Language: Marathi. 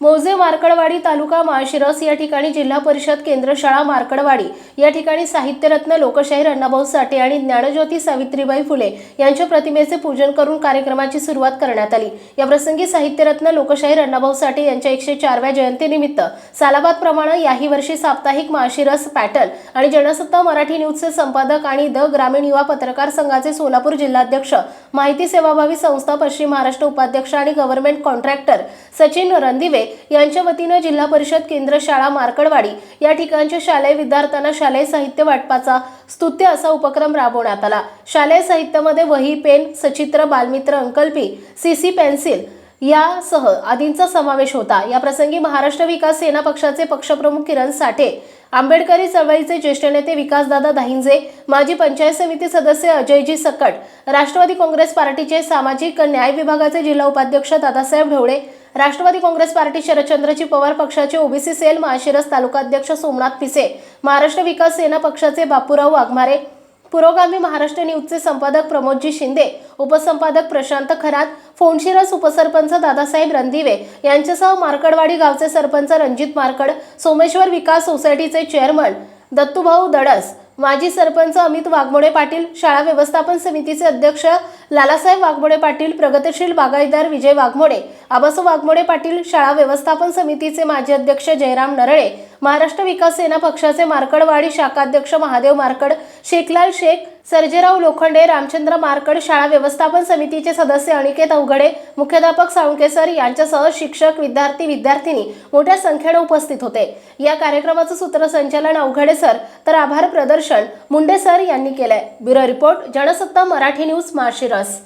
मौजे मार्कडवाडी तालुका माळशिरस या ठिकाणी जिल्हा परिषद केंद्र शाळा मार्कडवाडी या ठिकाणी साहित्यरत्न लोकशाहीर अण्णाभाऊ साठे आणि ज्ञानज्योती सावित्रीबाई फुले यांच्या प्रतिमेचे पूजन करून कार्यक्रमाची सुरुवात करण्यात आली. या प्रसंगी साहित्यरत्न लोकशाहीर अण्णाभाऊ साठे यांच्या एकशे चारव्या जयंतीनिमित्त सालाबाद प्रमाणे याही वर्षी साप्ताहिक माळशिरस पॅटर्न आणि जनसत्ता मराठी न्यूजचे संपादक आणि द ग्रामीण युवा पत्रकार संघाचे सोलापूर जिल्हाध्यक्ष माहिती सेवाभावी संस्था पश्चिम महाराष्ट्र उपाध्यक्ष आणि गव्हर्नमेंट कॉन्ट्रॅक्टर सचिन रणदिवे यांच्या वतीनं जिल्हा परिषद केंद्र शाळा मार्कडवाडी या ठिकाणच्या शालेय विद्यार्थ्यांना शालेय साहित्य वाटपाचा स्तुत्य असा उपक्रम राबवण्यात आला. शालेय साहित्यामध्ये वही पेन सचित्र बालमित्र अंकल्पी सीसी पेन्सिल यासह आदींचा समावेश होता. या प्रसंगी महाराष्ट्र विकास सेना पक्षाचे पक्षप्रमुख किरण साठे आंबेडकरी चळवळीचे ज्येष्ठ नेते विकासदादा दाहिंजे माजी पंचायत समिती सदस्य अजयजी सकट राष्ट्रवादी काँग्रेस पार्टीचे सामाजिक न्याय विभागाचे जिल्हा उपाध्यक्ष दादासाहेब ढवळे राष्ट्रवादी काँग्रेस पार्टी शरदचंद्रजी पवार पक्षाचे ओबीसी सेल माळशिरस तालुकाध्यक्ष सोमनाथ पिसे महाराष्ट्र विकास सेना पक्षाचे बापूराव वाघमारे पुरोगामी महाराष्ट्र न्यूजचे संपादक प्रमोदजी शिंदे उपसंपादक प्रशांत खरात फोनशिरस उपसरपंच दादासाहेब रणदिवे यांच्यासह मार्कडवाडी गावचे सरपंच रणजित मार्कड सोमेश्वर विकास सोसायटीचे चेअरमन दत्तूभाऊ दडस माजी सरपंच अमित वाघमोडे पाटील शाळा व्यवस्थापन समितीचे अध्यक्ष लालासाहेब वाघमोडे पाटील प्रगतिशील बागायतदार विजय वाघमोडे आबासू वाघमोडे पाटील शाळा व्यवस्थापन समितीचे माजी अध्यक्ष जयराम नरळे महाराष्ट्र विकास सेना पक्षाचे मार्कडवाडी शाखाध्यक्ष महादेव मार्कड शेखलाल शेख सर्जेराव लोखंडे रामचंद्र मार्कड शाळा व्यवस्थापन समितीचे सदस्य अनिकेत अवघडे मुख्याध्यापक साळुंकेसर यांच्यासह शिक्षक विद्यार्थी विद्यार्थिनी मोठ्या संख्येने उपस्थित होते. या कार्यक्रमाचं सूत्रसंचालन अवघडे सर तर आभार प्रदर्शन मुंडे सर यांनी केलंय. Bureau report Jansatta Marathi news Malshiras.